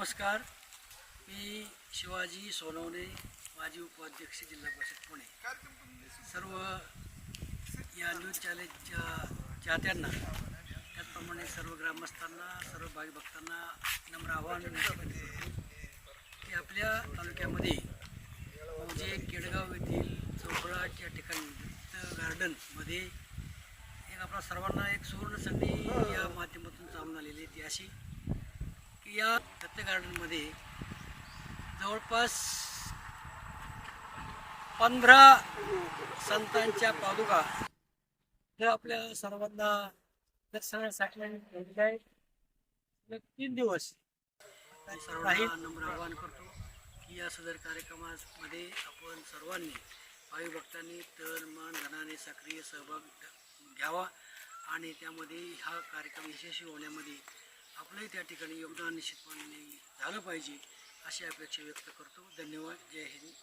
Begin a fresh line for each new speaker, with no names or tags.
नमस्कार. मी शिवाजी सोनवणे माजी उपाध्यक्ष जिल्हा परिषद पुणे. सर्व या न्यूज चॅनलच्या चाहत्यांना त्याचप्रमाणे सर्व ग्रामस्थांना सर्व भावी भक्तांना नम्र आव्हान की आपल्या तालुक्यामध्ये म्हणजे केडगाव येथील चौकळाट या ठिकाणी गार्डनमध्ये एक आपला सर्वांना एक सुवर्ण संधी या माध्यमातून सामोर आलेली आहे ती अशी. या दत्त गार्डनमध्ये जवळपास पंधरा संतांच्या पादुका ह्या आपल्या सर्वांना दर्शनासाठी तीन दिवस. नम्र आवाहन करतो की या सदर कार्यक्रमामध्ये आपण सर्वांनी भावी भक्तांनी तन मन धनाने सक्रिय सहभाग घ्यावा आणि त्यामध्ये हा कार्यक्रम यशस्वी होण्यामध्ये आपलंही त्या ठिकाणी योगदान निश्चितपणे झालं पाहिजे अशी अपेक्षा व्यक्त करतो. धन्यवाद. जय हिंद.